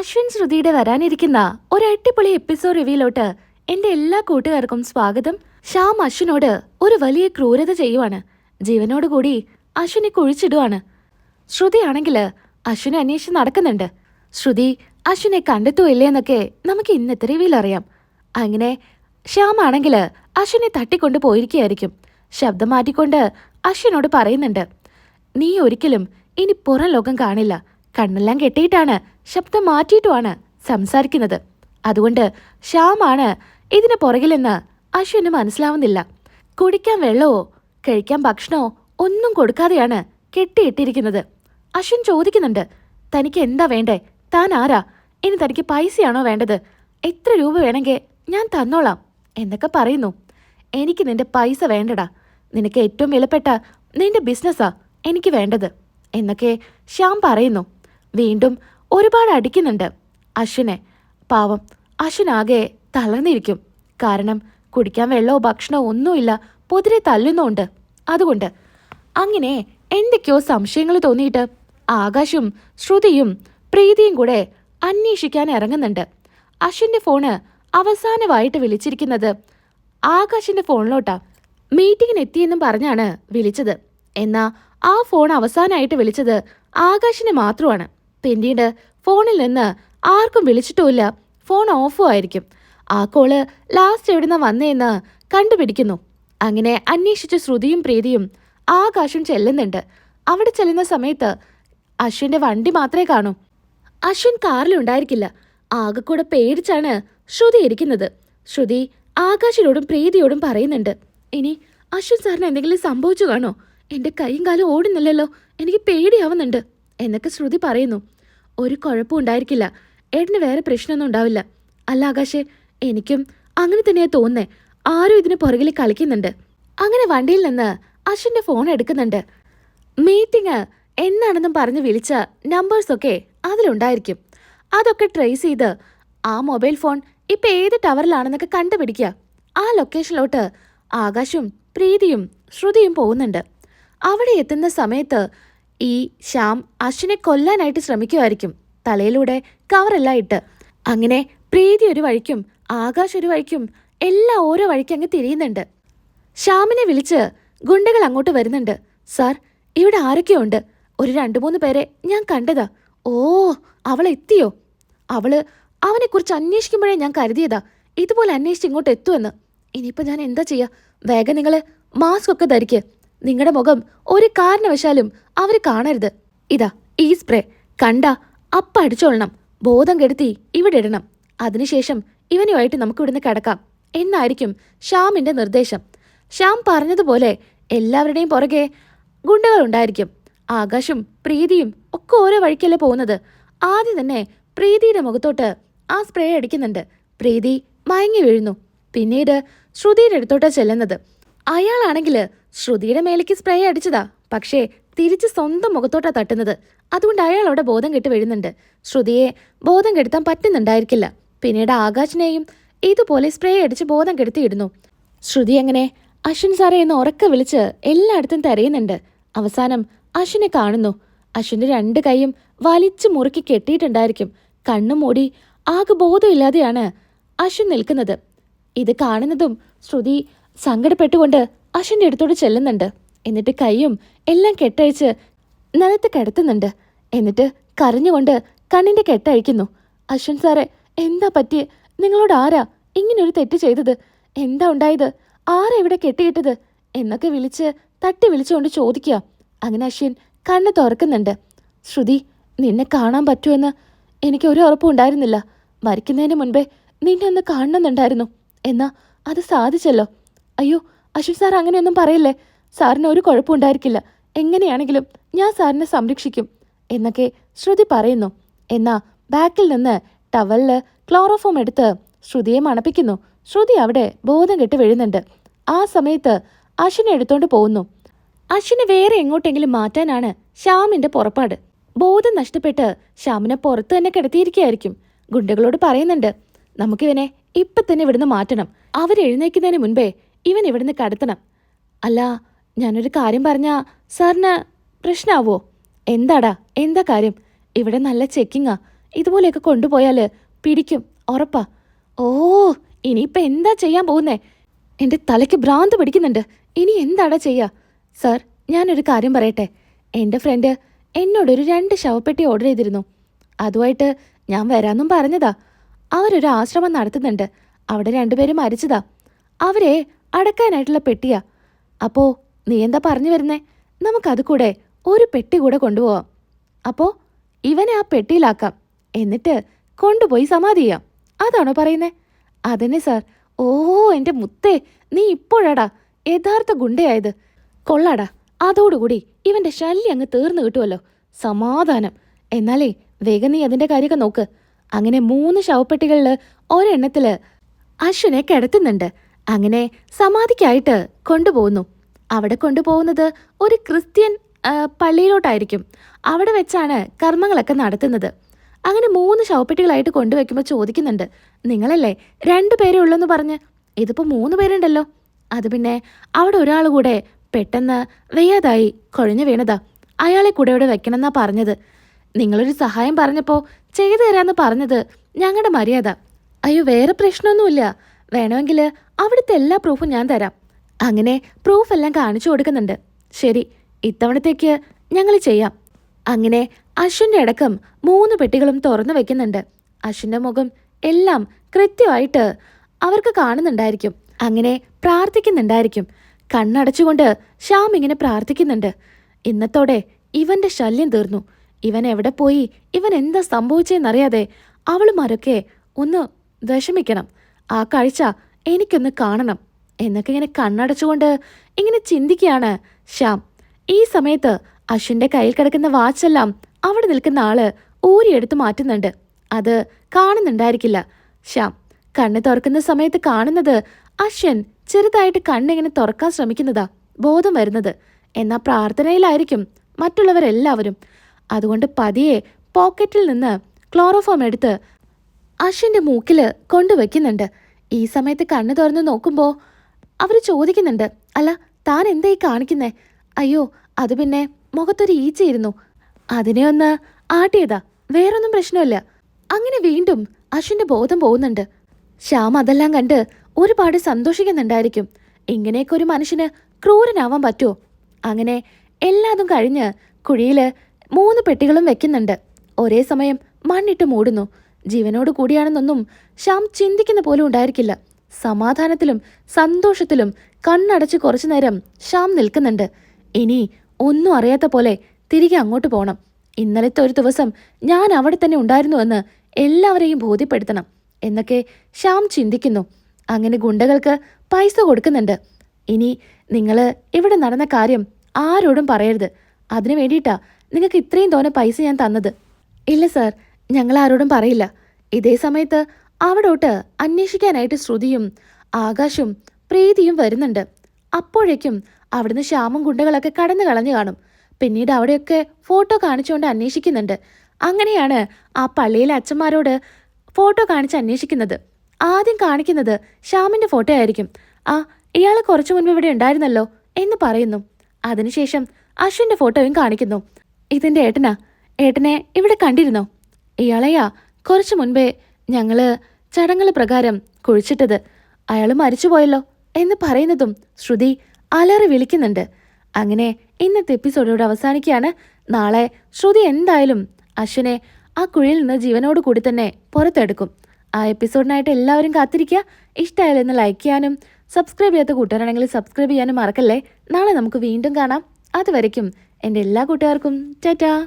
അശ്വിൻ ശ്രുതിയുടെ വരാനിരിക്കുന്ന ഒരു അടിപൊളി എപ്പിസോഡ് റിവ്യൂലോട്ട് എന്റെ എല്ലാ കൂട്ടുകാർക്കും സ്വാഗതം. ശ്യാം അശ്വിനോട് ഒരു വലിയ ക്രൂരത ചെയ്യുവാണ്. ജീവനോടുകൂടി അശ്വിനെ കുഴിച്ചിടുവാണ്. ശ്രുതിയാണെങ്കിൽ അശ്വിനെ അന്വേഷിച്ച് നടക്കുന്നുണ്ട്. ശ്രുതി അശ്വിനെ കണ്ടെത്തുമില്ലേ എന്നൊക്കെ നമുക്ക് ഇന്നത്തെ റിവ്യൂൽ അറിയാം. അങ്ങനെ ശ്യാമാണെങ്കിൽ അശ്വിനെ തട്ടിക്കൊണ്ട് പോയിരിക്കുകയായിരിക്കും. ശബ്ദം മാറ്റിക്കൊണ്ട് അശ്വിനോട് പറയുന്നുണ്ട് നീ ഒരിക്കലും ഇനി പുറം ലോകം കാണില്ല. കണ്ണെല്ലാം കെട്ടിയിട്ടാണ് ശബ്ദം മാറ്റിയിട്ടുമാണ് സംസാരിക്കുന്നത്. അതുകൊണ്ട് ശ്യാമാണ് ഇതിന് പുറകിലെന്ന് അശ്വിന് മനസ്സിലാവുന്നില്ല. കുടിക്കാൻ വെള്ളമോ കഴിക്കാൻ ഭക്ഷണമോ ഒന്നും കൊടുക്കാതെയാണ് കെട്ടിയിട്ടിരിക്കുന്നത്. അശ്വിൻ ചോദിക്കുന്നുണ്ട് തനിക്ക് എന്താ വേണ്ടേ? താൻ ആരാ? ഇനി തനിക്ക് പൈസയാണോ വേണ്ടത്? എത്ര രൂപ വേണമെങ്കിൽ ഞാൻ തന്നോളാം എന്നൊക്കെ പറയുന്നു. എനിക്ക് നിന്റെ പൈസ വേണ്ടടാ. നിനക്ക് ഏറ്റവും വിലപ്പെട്ട നിന്റെ ബിസിനസ്സാ എനിക്ക് വേണ്ടത് എന്നൊക്കെ ശ്യാം പറയുന്നു. വീണ്ടും ഒരുപാട് അടിക്കുന്നുണ്ട്. അശ്വിനെ. പാവം. അശ്വിനാകെ തളർന്നിരിക്കും. കാരണം കുടിക്കാൻ വെള്ളമോ ഭക്ഷണമോ ഒന്നുമില്ല. പൊതിരെ തല്ലുന്നുണ്ട് അതുകൊണ്ട് അങ്ങനെ എന്തൊക്കെയോ സംശയങ്ങൾ തോന്നിയിട്ട് ആകാശും ശ്രുതിയും പ്രീതിയും കൂടെ അന്വേഷിക്കാൻ ഇറങ്ങുന്നുണ്ട്. അശ്വിന്റെ ഫോണ് അവസാനമായിട്ട് വിളിച്ചിരിക്കുന്നത് ആകാശിന്റെ ഫോണിലോട്ടാ. മീറ്റിങ്ങിന് എത്തിയെന്നും പറഞ്ഞാണ് വിളിച്ചത്. എന്നാ ആ ഫോൺ അവസാനമായിട്ട് വിളിച്ചത് ആകാശിനെ മാത്രമാണ്. പിന്നീട് ഫോണിൽ നിന്ന് ആർക്കും വിളിച്ചിട്ടുമില്ല. ഫോൺ ഓഫും ആയിരിക്കും ആ കോൾ ലാസ്റ്റ് എവിടുന്ന വന്നേന്ന് കണ്ടുപിടിക്കുന്നു. അങ്ങനെ അന്വേഷിച്ച് ശ്രുതിയും പ്രീതിയും ആകാശം ചെല്ലുന്നുണ്ട്. അവിടെ ചെല്ലുന്ന സമയത്ത് അശ്വിന്റെ വണ്ടി മാത്രമേ കാണൂ. അശ്വിൻ കാറിലുണ്ടായിരിക്കില്ല ആകെ കൂടെ പേടിച്ചാണ് ശ്രുതി ഇരിക്കുന്നത്. ശ്രുതി ആകാശിനോടും പ്രീതിയോടും പറയുന്നുണ്ട്. ഇനി അശ്വിൻ സാറിന് എന്തെങ്കിലും സംഭവിച്ചു കാണോ? എന്റെ കൈയും കാലും ഓടുന്നില്ലല്ലോ. എനിക്ക് പേടിയാവുന്നുണ്ട്. എന്നൊക്കെ ശ്രുതി പറയുന്നു. ഒരു കുഴപ്പം ഉണ്ടായിരിക്കില്ല. ഏട്ടന് വേറെ പ്രശ്നമൊന്നും ഉണ്ടാവില്ല. അല്ല ആകാശേ എനിക്കും അങ്ങനെ തന്നെയാ തോന്നുന്നേ. ആരും ഇതിന് പുറകിൽ കളിക്കുന്നുണ്ട്. അങ്ങനെ വണ്ടിയിൽ നിന്ന് അശ്വിന്റെ ഫോൺ എടുക്കുന്നുണ്ട്. മീറ്റിംഗ് എന്നാണെന്നും പറഞ്ഞ് വിളിച്ച നമ്പേഴ്സൊക്കെ അതിലുണ്ടായിരിക്കും. അതൊക്കെ ട്രേസ് ചെയ്ത് ആ മൊബൈൽ ഫോൺ ഇപ്പൊ ഏത് ടവറിലാണെന്നൊക്കെ കണ്ടുപിടിക്കുക. ആ ലൊക്കേഷനിലോട്ട് ആകാശും പ്രീതിയും ശ്രുതിയും പോകുന്നുണ്ട്. അവിടെ എത്തുന്ന സമയത്ത് ഈ ശ്യാം അശ്വിനെ കൊല്ലാനായിട്ട് ശ്രമിക്കുമായിരിക്കും. തലയിലൂടെ കവറെല്ലാം ഇട്ട്. അങ്ങനെ പ്രീതി ഒരു വഴിക്കും ആകാശ് ഒരു വഴിക്കും എല്ലാം ഓരോ വഴിക്ക് അങ്ങ് തിരിയുന്നുണ്ട്. ശ്യാമിനെ വിളിച്ച് ഗുണ്ടകൾ അങ്ങോട്ട് വരുന്നുണ്ട്. സാർ ഇവിടെ ആരൊക്കെയുണ്ട് ഒരു രണ്ടു മൂന്ന് പേരെ ഞാൻ കണ്ടതാ. ഓ അവൾ എത്തിയോ? അവൾ അവനെക്കുറിച്ച് അന്വേഷിക്കുമ്പോഴേ ഞാൻ കരുതിയതാ. ഇതുപോലെ അന്വേഷിച്ച് ഇങ്ങോട്ട് എത്തുമെന്ന്. ഇനിയിപ്പോ ഞാൻ എന്താ ചെയ്യാ? വേഗം നിങ്ങൾ മാസ്ക് ഒക്കെ ധരിക്ക്. നിങ്ങളുടെ മുഖം ഒരു കാരണവശാലും അവർ കാണരുത്. ഇതാ ഈ സ്പ്രേ. കണ്ട അപ്പ അടിച്ചോളണം. ബോധം കെടുത്തി ഇവിടെ ഇടണം. അതിനുശേഷം ഇവനുമായിട്ട് നമുക്ക് ഇവിടുന്ന് കിടക്കാം. എന്നായിരിക്കും ശ്യാമിന്റെ നിർദ്ദേശം. ശ്യാം പറഞ്ഞതുപോലെ എല്ലാവരുടെയും പുറകെ ഗുണ്ടകളുണ്ടായിരിക്കും. ആകാശും പ്രീതിയും ഒക്കെ ഓരോ വഴിക്കല്ലേ പോകുന്നത്. ആദ്യം തന്നെ പ്രീതിയുടെ മുഖത്തോട്ട് ആ സ്പ്രേ അടിക്കുന്നുണ്ട്. പ്രീതി മയങ്ങി വീഴുന്നു. പിന്നീട് ശ്രുതിയുടെ അടുത്തോട്ടാണ് ചെല്ലുന്നത്. അയാളാണെങ്കിൽ ശ്രുതിയുടെ മേലേക്ക് സ്പ്രേ അടിച്ചതാ. പക്ഷേ തിരിച്ച് സ്വന്തം മുഖത്തോട്ടാ തട്ടുന്നത്. അതുകൊണ്ട് അയാൾ അവിടെ ബോധം കെട്ട് വീഴുന്നുണ്ട്. ശ്രുതിയെ ബോധം കെടുത്താൻ പറ്റുന്നുണ്ടായിരിക്കില്ല. പിന്നീട് ആകാശിനെയും ഇതുപോലെ സ്പ്രേ അടിച്ച് ബോധം കെടുത്തിയിടുന്നു. ശ്രുതി അങ്ങനെ അശ്വിൻ സാറെ എന്ന് ഉറക്കെ വിളിച്ച് എല്ലായിടത്തും തിരയുന്നുണ്ട്. അവസാനം അശ്വിനെ കാണുന്നു. അശ്വിന്റെ രണ്ട് കൈയും വലിച്ചു മുറുക്കി കെട്ടിയിട്ടുണ്ടായിരിക്കും. കണ്ണു മൂടി ആകെ ബോധമില്ലാതെയാണ് അശ്വിൻ നിൽക്കുന്നത്. ഇത് കാണുന്നതും ശ്രുതി സങ്കടപ്പെട്ടുകൊണ്ട് അശ്വിന്റെ അടുത്തോട് ചെല്ലുന്നുണ്ട്. എന്നിട്ട് കൈയും എല്ലാം കെട്ടഴിച്ച് നിലത്ത് കിടത്തുന്നുണ്ട്. എന്നിട്ട് കരഞ്ഞുകൊണ്ട് കണ്ണിന്റെ കെട്ടഴിക്കുന്നു. അശ്വിൻ സാറേ എന്താ പറ്റിയേ നിങ്ങളോട് ആരാ ഇങ്ങനൊരു തെറ്റ് ചെയ്തത്? എന്താ ഉണ്ടായത്? ആരാ ഇവിടെ കെട്ടിയിട്ടത്? എന്നൊക്കെ വിളിച്ച് തട്ടി വിളിച്ചുകൊണ്ട് ചോദിക്കുക. അങ്ങനെ അശ്വിൻ കണ്ണ് തുറക്കുന്നുണ്ട്. ശ്രുതി നിന്നെ കാണാൻ പറ്റുമെന്ന് എനിക്ക് ഒരു ഉറപ്പും ഉണ്ടായിരുന്നില്ല. മരിക്കുന്നതിന് മുൻപേ നിന്നെ ഒന്ന് കാണണമെന്നുണ്ടായിരുന്നു. എന്നാ അത് സാധിച്ചല്ലോ. അയ്യോ അശ്വിൻ സാർ അങ്ങനെയൊന്നും പറയല്ലേ? സാറിന് ഒരു കുഴപ്പമുണ്ടായിരിക്കില്ല എങ്ങനെയാണെങ്കിലും ഞാൻ സാറിനെ സംരക്ഷിക്കും. എന്നൊക്കെ ശ്രുതി പറയുന്നു. എന്നാ ബാക്കിൽ നിന്ന് ടവലിൽ ക്ലോറോഫോം എടുത്ത് ശ്രുതിയെ മണപ്പിക്കുന്നു. ശ്രുതി അവിടെ ബോധം കെട്ട് വീഴുന്നുണ്ട്. ആ സമയത്ത് അശ്വിനെ എടുത്തോണ്ട് പോകുന്നു. അശ്വിനെ വേറെ എങ്ങോട്ടെങ്കിലും മാറ്റാനാണ് ശ്യാമിന്റെ പുറപ്പാട്. ബോധം നഷ്ടപ്പെട്ട് ശ്യാമിനെ പുറത്ത് തന്നെ കിടത്തിയിരിക്കുകയായിരിക്കും. ഗുണ്ടകളോട് പറയുന്നുണ്ട് നമുക്കിവനെ ഇപ്പൊ തന്നെ ഇവിടുന്ന് മാറ്റണം. അവരെഴുന്നേക്കുന്നതിന് മുൻപേ ഇവൻ ഇവിടുന്ന് കടത്തണം. അല്ല ഞാനൊരു കാര്യം പറഞ്ഞാ സാറിന് പ്രശ്നാവോ? എന്താടാ എന്താ കാര്യം? ഇവിടെ നല്ല ചെക്കിങ്ങാ. ഇതുപോലെയൊക്കെ കൊണ്ടുപോയാൽ പിടിക്കും ഉറപ്പാ. ഓ ഇനിയിപ്പോൾ എന്താ ചെയ്യാൻ പോകുന്നേ? എന്റെ തലയ്ക്ക് ഭ്രാന്ത് പിടിക്കുന്നുണ്ട്. ഇനി എന്താടാ ചെയ്യുക സാർ ഞാനൊരു കാര്യം പറയട്ടെ. എന്റെ ഫ്രണ്ട് എന്നോടൊരു രണ്ട് ശവപ്പെട്ടി ഓർഡർ ചെയ്തിരുന്നു. അതുമായിട്ട് ഞാൻ വരാമെന്നും പറഞ്ഞതാ. അവരൊരു ആശ്രമം നടത്തുന്നുണ്ട്. അവിടെ രണ്ടുപേരും മരിച്ചതാ. അവരെ അടക്കാനായിട്ടുള്ള പെട്ടിയാ. അപ്പോ നീ എന്താ പറഞ്ഞു വരുന്നേ? നമുക്കത് കൂടെ ഒരു പെട്ടി കൂടെ കൊണ്ടുപോവാം. അപ്പോ ഇവനെ ആ പെട്ടിയിലാക്കാം. എന്നിട്ട് കൊണ്ടുപോയി സമാധി ചെയ്യാം. അതാണോ പറയുന്നേ? അതന്നെ സാർ. ഓ എന്റെ മുത്തേ നീ ഇപ്പോഴാടാ യഥാർത്ഥ ഗുണ്ടയായത്. കൊള്ളാടാ. അതോടുകൂടി ഇവന്റെ ശല്യം അങ്ങ് തീർന്നു കിട്ടുമല്ലോ സമാധാനം. എന്നാലേ വേഗം നീ അതിന്റെ കാര്യമൊക്കെ നോക്ക്. അങ്ങനെ മൂന്ന് ശവപ്പെട്ടികളിൽ ഒരെണ്ണത്തിൽ അശ്വിനെ കിടത്തുന്നുണ്ട്. അങ്ങനെ സമാധിക്കായിട്ട് കൊണ്ടുപോകുന്നു. അവിടെ കൊണ്ടുപോകുന്നത് ഒരു ക്രിസ്ത്യൻ പള്ളിയിലോട്ടായിരിക്കും. അവിടെ വെച്ചാണ് കർമ്മങ്ങളൊക്കെ നടത്തുന്നത്. അങ്ങനെ മൂന്ന് ശവപ്പെട്ടികളായിട്ട് കൊണ്ടുവയ്ക്കുമ്പോൾ ചോദിക്കുന്നുണ്ട് നിങ്ങളല്ലേ രണ്ടു പേരേ ഉള്ളെന്ന് പറഞ്ഞ്? ഇതിപ്പോൾ മൂന്ന് പേരുണ്ടല്ലോ. അത് പിന്നെ അവിടെ ഒരാൾ കൂടെ പെട്ടെന്ന് വയ്യാതായി കുഴഞ്ഞു വീണതാ. അയാളെ കൂടെ ഇവിടെ വെക്കണമെന്നാ പറഞ്ഞത്. നിങ്ങളൊരു സഹായം പറഞ്ഞപ്പോൾ ചെയ്തു തരാമെന്ന് പറഞ്ഞത് ഞങ്ങളുടെ മര്യാദ. അയ്യോ വേറെ പ്രശ്നമൊന്നുമില്ല. വേണമെങ്കിൽ അവിടുത്തെ എല്ലാ പ്രൂഫും ഞാൻ തരാം. അങ്ങനെ പ്രൂഫ് എല്ലാം കാണിച്ചു കൊടുക്കുന്നുണ്ട്. ശരി ഇത്തവണത്തേക്ക് ഞങ്ങൾ ചെയ്യാം. അങ്ങനെ അശ്വിന്റെ അടക്കം മൂന്ന് പെട്ടികളും തുറന്നു വെക്കുന്നുണ്ട്. അശ്വിന്റെ മുഖം എല്ലാം കൃത്യമായിട്ട് അവർക്ക് കാണുന്നുണ്ടായിരിക്കും. അങ്ങനെ പ്രാർത്ഥിക്കുന്നുണ്ടായിരിക്കും. കണ്ണടച്ചുകൊണ്ട് ശ്യാം ഇങ്ങനെ പ്രാർത്ഥിക്കുന്നുണ്ട്. ഇന്നത്തോടെ ഇവന്റെ ശല്യം തീർന്നു. ഇവൻ എവിടെ പോയി? ഇവൻ എന്താ സംഭവിച്ചതെന്നറിയാതെ അവളുമാരൊക്കെ ഒന്ന് വിഷമിക്കണം. ആ കാഴ്ച എനിക്കൊന്ന് കാണണം എന്നൊക്കെ ഇങ്ങനെ കണ്ണടച്ചുകൊണ്ട് ഇങ്ങനെ ചിന്തിക്കുകയാണ് ശ്യാം. ഈ സമയത്ത് അശ്വിന്റെ കയ്യിൽ കിടക്കുന്ന വാച്ചെല്ലാം അവിടെ നിൽക്കുന്ന ആൾ ഊരിയെടുത്ത് മാറ്റുന്നുണ്ട്. അത് കാണുന്നുണ്ടായിരിക്കില്ല. ശ്യാം കണ്ണ് തുറക്കുന്ന സമയത്ത് കാണുന്നത് അശ്വൻ ചെറുതായിട്ട് കണ്ണിങ്ങനെ തുറക്കാൻ ശ്രമിക്കുന്നതാ ബോധം വരുന്നത്. എന്നാ പ്രാർത്ഥനയിലായിരിക്കും മറ്റുള്ളവരെല്ലാവരും. അതുകൊണ്ട് പതിയെ പോക്കറ്റിൽ നിന്ന് ക്ലോറോഫോം എടുത്ത് അശ്വിന്റെ മൂക്കിൽ കൊണ്ടുവയ്ക്കുന്നുണ്ട് ഈ സമയത്ത് കണ്ണു തുറന്ന് നോക്കുമ്പോ അവർ ചോദിക്കുന്നുണ്ട് അല്ല താൻ എന്തായി കാണിക്കുന്നേ? അയ്യോ അത് പിന്നെ മുഖത്തൊരു ഈച്ചയിരുന്നു അതിനെ ഒന്ന് ആട്ടിയതാ വേറൊന്നും പ്രശ്നമില്ല. അങ്ങനെ വീണ്ടും അശ്വിന്റെ ബോധം പോകുന്നുണ്ട്. ശ്യാം അതെല്ലാം കണ്ട് ഒരുപാട് സന്തോഷിക്കുന്നുണ്ടായിരിക്കും. ഇങ്ങനെയൊക്കെ ഒരു മനുഷ്യന് ക്രൂരനാവാൻ പറ്റുമോ അങ്ങനെ എല്ലാതും കഴിഞ്ഞ് കുഴിയിൽ മൂന്ന് പെട്ടികളും വെക്കുന്നുണ്ട്. ഒരേ സമയം മണ്ണിട്ട് മൂടുന്നു. ജീവനോട് കൂടിയാണെന്നൊന്നും ശ്യാം ചിന്തിക്കുന്ന പോലും ഉണ്ടായിരിക്കില്ല. സമാധാനത്തിലും സന്തോഷത്തിലും കണ്ണടച്ച് കുറച്ചു നേരം ശ്യാം നിൽക്കുന്നുണ്ട്. ഇനി ഒന്നും അറിയാത്ത പോലെ തിരികെ അങ്ങോട്ട് പോകണം ഇന്നലത്തെ ഒരു ദിവസം ഞാൻ അവിടെ തന്നെ ഉണ്ടായിരുന്നുവെന്ന് എല്ലാവരെയും ബോധ്യപ്പെടുത്തണം എന്നൊക്കെ ശ്യാം ചിന്തിക്കുന്നു. അങ്ങനെ ഗുണ്ടകൾക്ക് പൈസ കൊടുക്കുന്നുണ്ട്. ഇനി നിങ്ങൾ ഇവിടെ നടന്ന കാര്യം ആരോടും പറയരുത്. അതിനു വേണ്ടിയിട്ടാ നിങ്ങൾക്ക് ഇത്രയും തോന്നെ പൈസ ഞാൻ തന്നത്. ഇല്ല സാർ ഞങ്ങൾ ആരോടും പറയില്ല. ഇതേ സമയത്ത് അവിടോട്ട് അന്വേഷിക്കാനായിട്ട് ശ്രുതിയും ആകാശും പ്രീതിയും വരുന്നുണ്ട്. അപ്പോഴേക്കും അവിടുന്ന് ശ്യാമും ഗുണ്ടകളൊക്കെ കടന്നു കളഞ്ഞു കാണും. പിന്നീട് അവിടെയൊക്കെ ഫോട്ടോ കാണിച്ചുകൊണ്ട് അന്വേഷിക്കുന്നുണ്ട്. അങ്ങനെയാണ് ആ പള്ളിയിലെ അച്ഛന്മാരോട് ഫോട്ടോ കാണിച്ച് അന്വേഷിക്കുന്നത്. ആദ്യം കാണിക്കുന്നത് ശ്യാമിന്റെ ഫോട്ടോ ആയിരിക്കും. ആ ഇയാൾ കുറച്ചു മുൻപ് ഇവിടെ ഉണ്ടായിരുന്നല്ലോ എന്ന് പറയുന്നു. അതിനുശേഷം അശ്വിന്റെ ഫോട്ടോയും കാണിക്കുന്നു. ഇതിന്റെ ഏട്ടനാ. ഏട്ടനെ ഇവിടെ കണ്ടിരുന്നോ? ഇയാളെയാ. കുറച്ചു മുൻപേ ഞങ്ങൾ ചടങ്ങൾ പ്രകാരം കുഴിച്ചിട്ടത്. അയാൾ മരിച്ചുപോയല്ലോ എന്ന് പറയുന്നതും ശ്രുതി അലറി വിളിക്കുന്നുണ്ട്. അങ്ങനെ ഇന്നത്തെ എപ്പിസോഡോട് അവസാനിക്കുകയാണ്. നാളെ ശ്രുതി എന്തായാലും അശ്വിനെ ആ കുഴിയിൽ നിന്ന് ജീവനോട് കൂടി തന്നെ പുറത്തെടുക്കും. ആ എപ്പിസോഡിനായിട്ട് എല്ലാവരും കാത്തിരിക്കുക. ഇഷ്ടമായാലെന്ന് ലൈക്ക് ചെയ്യാനും സബ്സ്ക്രൈബ് ചെയ്യാത്ത കൂട്ടുകാരാണെങ്കിൽ സബ്സ്ക്രൈബ് ചെയ്യാനും മറക്കല്ലേ. നാളെ നമുക്ക് വീണ്ടും കാണാം. അതുവരയ്ക്കും എന്റെ എല്ലാ കൂട്ടുകാർക്കും. ടാറ്റാ.